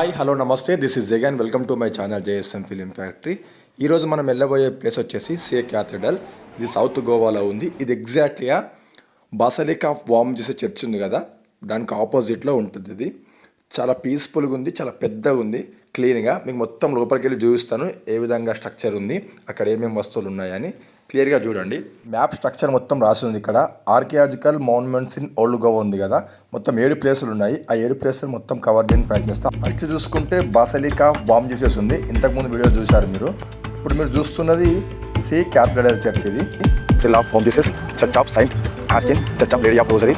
Hi hello నమస్తే. This is Jagan welcome to my channel JSN film factory ఈరోజు మనం వెళ్ళబోయే ప్లేస్ వచ్చేసి సే క్యాథడ్రల్ ఇది సౌత్ గోవాలో ఉంది. ఇది ఎగ్జాక్ట్లీగా బాసలిక్ ఆఫ్ వామ్ చేసే చర్చ్ ఉంది కదా? దానికి ఆపోజిట్లో ఉంటుంది ఇది. చాలా పీస్ఫుల్గా ఉంది చాలా పెద్దగా ఉంది క్లీన్గా మీకు మొత్తం లోపలికి వెళ్ళి చూపిస్తాను ఏ విధంగా స్ట్రక్చర్ ఉంది అక్కడ ఏమేమి వస్తువులు ఉన్నాయని. క్లియర్గా చూడండి మ్యాప్ స్ట్రక్చర్ మొత్తం రాసి ఉంది ఇక్కడ archaeological monuments in old Goa ఉంది కదా మొత్తం ఏడు ప్లేసులు ఉన్నాయి ఆ ఏడు ప్లేసులు మొత్తం కవర్ చేయడానికి ప్రయత్నిస్తాం ఫస్ట్ చూసుకుంటే బాసలికా బాంబ్ చేసేసి ఉంది ఇంతకుముందు వీడియో చూశారు మీరు ఇప్పుడు మీరు చూస్తున్నది సి క్యాథడ్రల్ చర్చ్ ఇది Cell of Home Jesus, Church of Saint Austin, Church of Lady of Rosary,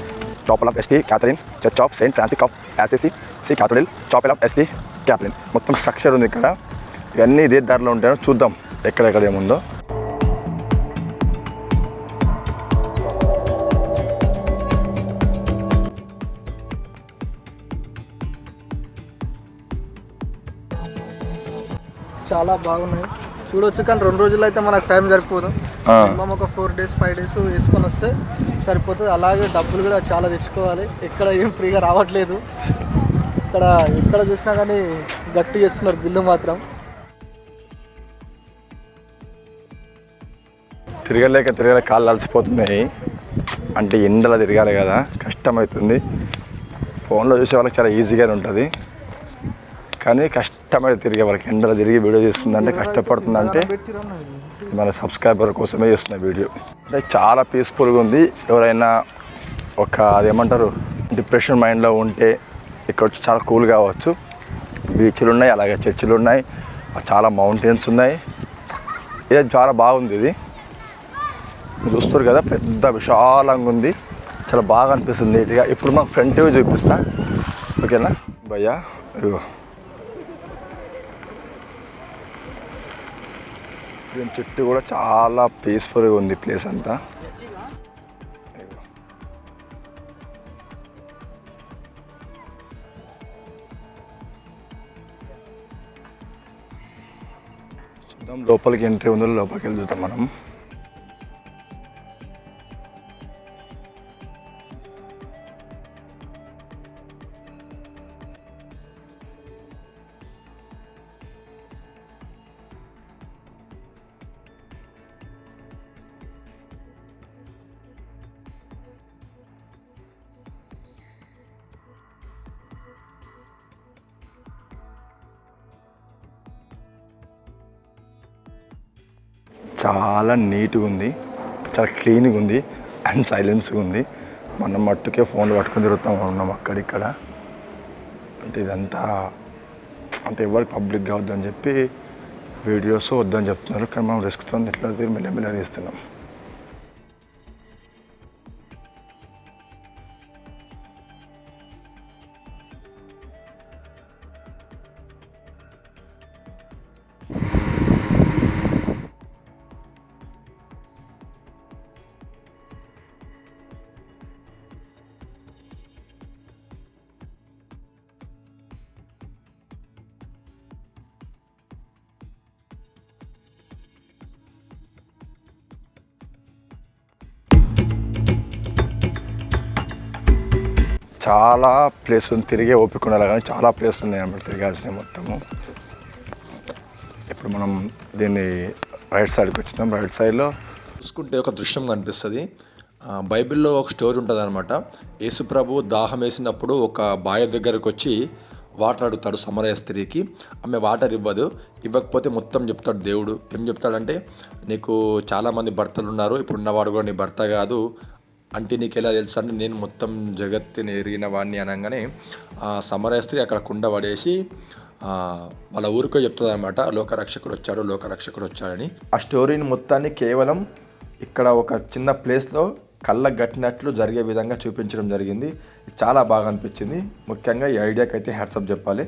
Chapel of St. Catherine, Church of Saint Francis of Assisi, C. Cathedral, Chapel of St. Catherine. మొత్తం structure ఉంది ఇక్కడ ఇవన్నీ ఇదే దారిలో ఉంటాయో చూద్దాం ఎక్కడెక్కడ ఏముందో చాలా బాగున్నాయి. చూడొచ్చు కానీ రెండు రోజులు అయితే మనకు టైం సరిపోదు. మినిమం ఒక ఫోర్ డేస్ ఫైవ్ డేస్ వేసుకొని వస్తే సరిపోతుంది. అలాగే డబ్బులు కూడా చాలా తెచ్చుకోవాలి. ఎక్కడ ఏం ఫ్రీగా రావట్లేదు. ఇక్కడ ఎక్కడ చూసినా కానీ గట్టి చేస్తున్నారు బిల్లు మాత్రం. తిరగలేక తిరగలేక కాళ్ళు అలసిపోతున్నాయి. అంటే ఎండలో తిరగాలి కదా. కష్టమవుతుంది. ఫోన్లో చూసే వాళ్ళకి చాలా ఈజీగానే ఉంటుంది. కానీ కష్టమైతే తిరిగే వాళ్ళకి ఎండలో తిరిగి వీడియో చేస్తుందంటే కష్టపడుతుందంటే మన సబ్స్క్రైబర్ కోసమే చేస్తున్న వీడియో. అంటే చాలా పీస్ఫుల్గా ఉంది. ఎవరైనా ఒక అదేమంటారు డిప్రెషన్ మైండ్లో ఉంటే ఇక్కడ వచ్చి చాలా కూల్ కావచ్చు. బీచ్లు ఉన్నాయి అలాగే చర్చిలు ఉన్నాయి. చాలా మౌంటైన్స్ ఉన్నాయి. ఇది చాలా బాగుంది ఇది. చూస్తారు కదా పెద్ద విశాలంగా ఉంది. చాలా బాగా అనిపిస్తుంది. నీట్గా ఇప్పుడు మాకు ఫ్రంట్ వ్యూ చూపిస్తా. ఓకేనా? భయ్యా ఇగో దీని చుట్టూ కూడా చాలా పీస్ఫుల్గా ఉంది ప్లేస్ అంతా. చూద్దాం లోపలికి ఎంట్రీ ఉందో లోపలికి వెళ్తాం మనం. చాలా నీట్గా ఉంది. చాలా క్లీన్గా ఉంది. అండ్ సైలెన్స్గా ఉంది. మనం మట్టుకే ఫోన్లు పట్టుకొని తిరుగుతాం. ఉన్నాం అక్కడిక్కడ అంటే ఇదంతా అంటే ఎవరికి పబ్లిక్ కావద్దని చెప్పి వీడియోస్ వద్దని చెప్తున్నారు. కానీ మనం రిస్క్తో ఎట్లా మెల్లమెల్ల తీస్తున్నాం చాలా ప్లేస్ ఉంది తిరిగే ఓపిక ఉండాలి కానీ చాలా ప్లేస్ ఉన్నాయి అన్నమాట తిరగాల్సినవి మొత్తము. ఇప్పుడు మనం దీన్ని రైట్ సైడ్కి వచ్చినాం. రైట్ సైడ్లో చూసుకుంటే ఒక దృశ్యం కనిపిస్తుంది. బైబిల్లో ఒక స్టోరీ ఉంటుంది అనమాట యేసుప్రభు దాహం వేసినప్పుడు ఒక బాయ దగ్గరకు వచ్చి వాటర్ అడుగుతాడు సమరయ స్త్రీకి. ఆమె వాటర్ ఇవ్వదు. ఇవ్వకపోతే మొత్తం చెప్తాడు దేవుడు. ఏం చెప్తాడంటే నీకు చాలామంది భర్తలు ఉన్నారు. ఇప్పుడు ఉన్నవాడు కూడా నీ భర్త కాదు. అంటే నీకు ఎలా తెలుసు అంటే నేను మొత్తం జగత్తుని ఎరిగిన వాడిని అనగానే ఆ అక్కడ కుండ పడేసి వాళ్ళ ఊరికో చెప్తుంది అనమాట లోకరక్షకుడు వచ్చాడు లోకరక్షకుడు వచ్చాడని. ఆ స్టోరీని మొత్తాన్ని కేవలం ఇక్కడ ఒక చిన్న ప్లేస్లో కళ్ళ కట్టినట్లు జరిగే విధంగా చూపించడం జరిగింది. చాలా బాగా అనిపించింది. ముఖ్యంగా ఈ ఐడియాకి అయితే హ్యాట్సప్ చెప్పాలి.